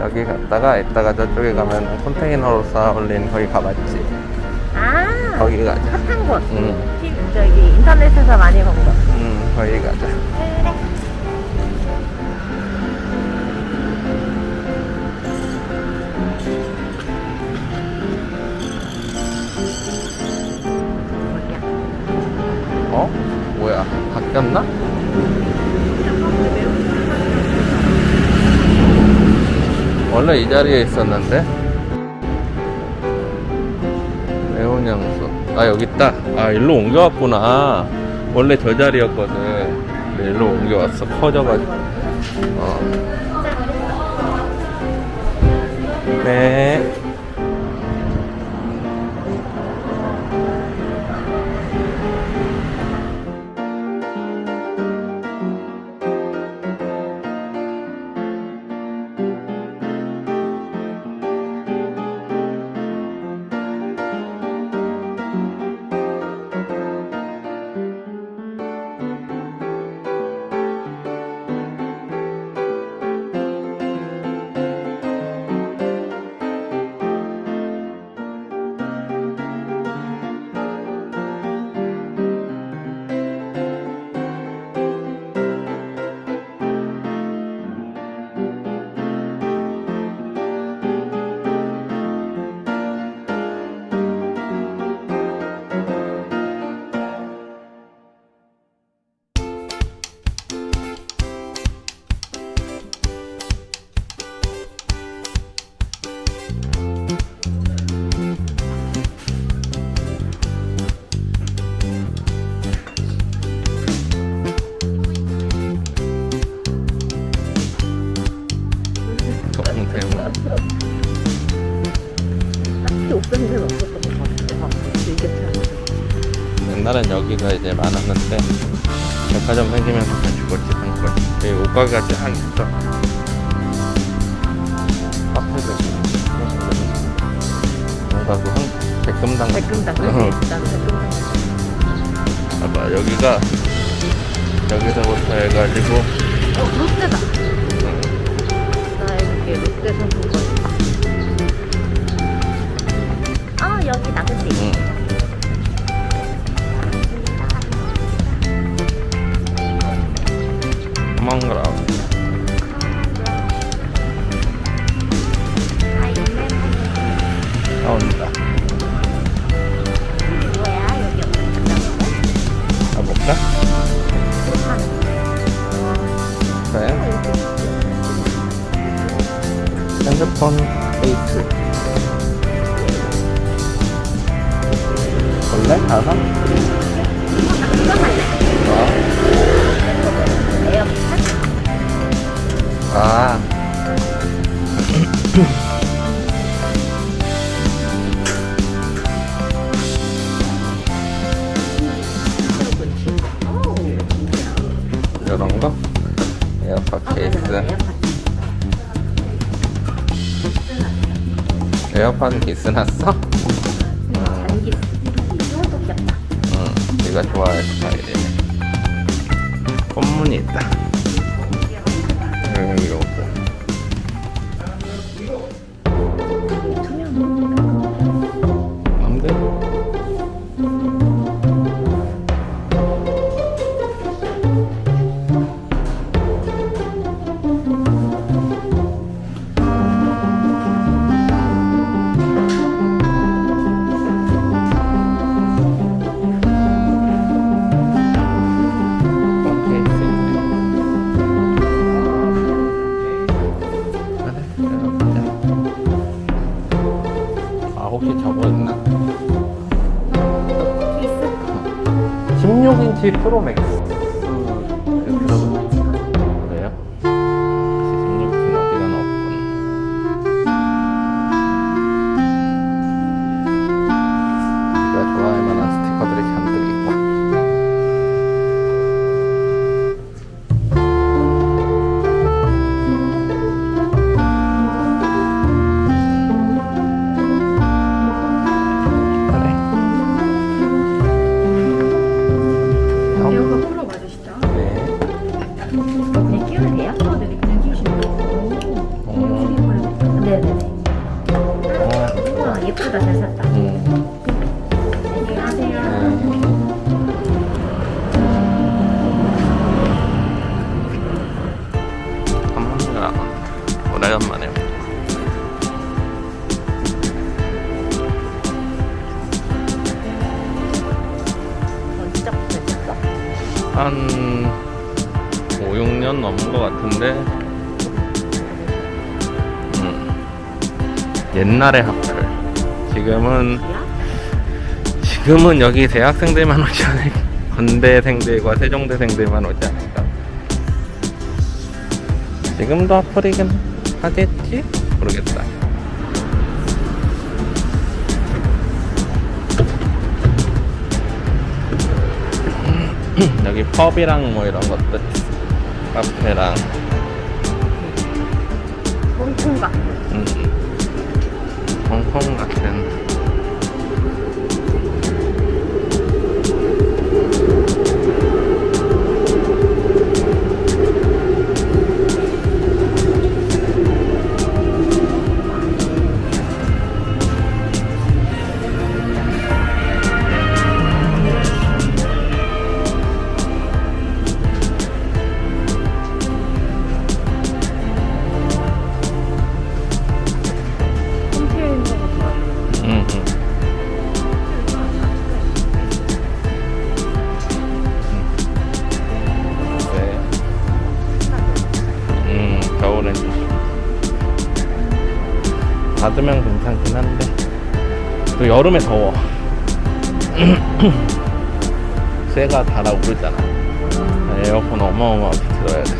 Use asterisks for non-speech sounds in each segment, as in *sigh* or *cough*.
여기 갔다가 이따가 저쪽에 가면 컨테이너로 쌓아 올린 거기 가봤지. 아, 거기 가자. 핫한 곳. 응. 티- 저기 인터넷에서 많이 본 거. 응, 거기 가자. 그래. 뭐야? 어? 뭐야? 바뀌었나? 원래 이 자리에 있었는데. 매운향수 아 여기 있다. 아 일로 옮겨왔구나. 원래 저 자리였거든. 일로 옮겨왔어. 커져가지고. 어. 네 데는 없었던 것 같아. 아, 길게 차. 옛날엔 여기가 이제 많았는데 백화점 생기면서 다 죽었지 한걸 여기 옷가게가 한 있어 카페도 있고 뭔가 그 한 백금당 백금당. 어. 일단 백금당. 봐봐 여기가 여기서부터 해가지고 어, 롯데다. 나 이렇게 롯데 상품권. 여기다, 그치? 응. 도망가라 아, 있네. 나온다 뭐야, 여기 없는 가볼까? 그래 핸드폰 케이스 원래 가서? 어? 에어팟? 아 이런 거? 에어팟 케이스 에어팟 케이스 났어? 응 네가 좋아할 스타일이네 꽃무늬 있다. 여기 요거 맘대 혹시 저거 있나? 케이스? 16인치 프로 맥스 해볼게요. 어. 음. 한 5, 6년 넘은 것 같은데 음. 옛날의 하플 지금은 야? 지금은 여기 대학생들만 오지 않을까 건대생들과 세종대생들만 오지 않을까 지금도 하플이긴 하겠지? 모르겠다 *clears throat* 여기 펍이랑 뭐 이런 것들 카페랑. 홍콩 같은. 음, 홍콩 같은 닫으면 괜찮긴 한데. 또 여름에 더워. *clears throat* 쇠가 달아오르잖아. 에어컨 어마어마하게 틀어야 돼.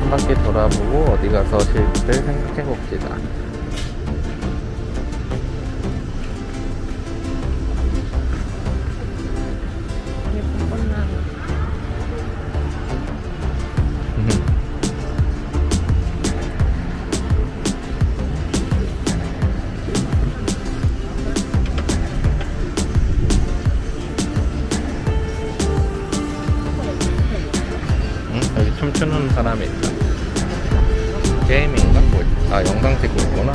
한 바퀴 돌아보고 어디 가서 쉴지를 생각해 봅시다. 뭐, 아, 영상 찍고 있구나.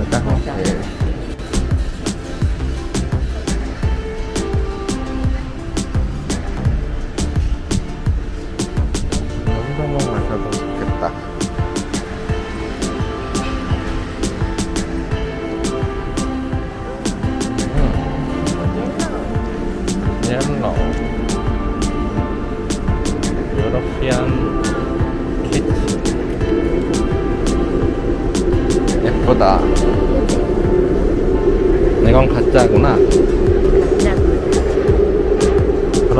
일단, 예.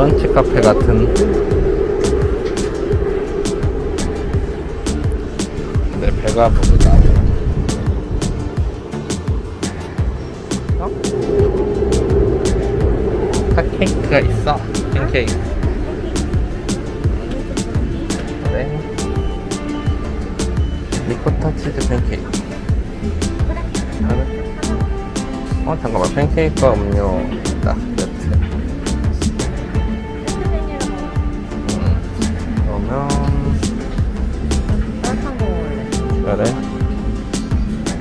브런치 카페 같은 내 배가 부르다. 어? 핫케이크가 있어. 팬케이크. 그래 리코타 치즈 팬케이크. 어 잠깐만. 팬케이크가 음료 있다 그래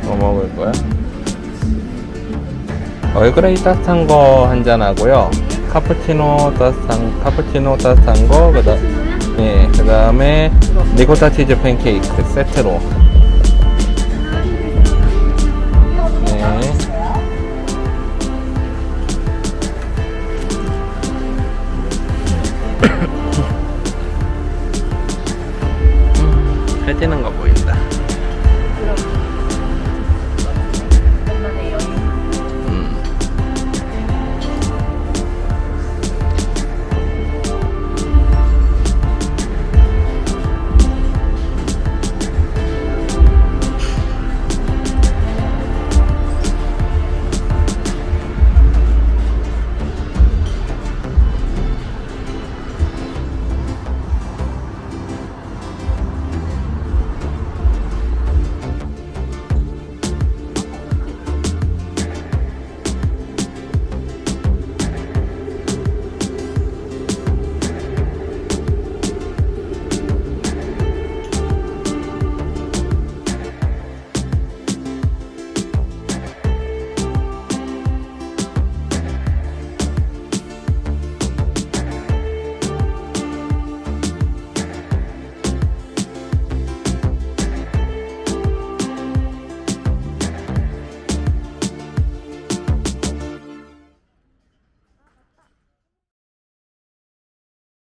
뭐 먹을 거야? 얼그레이 따뜻한 거 한잔 하고요 카푸치노 따뜻한 카푸치노 따뜻한 거 그다음 예 그다음에 리코타 치즈 팬케이크 세트로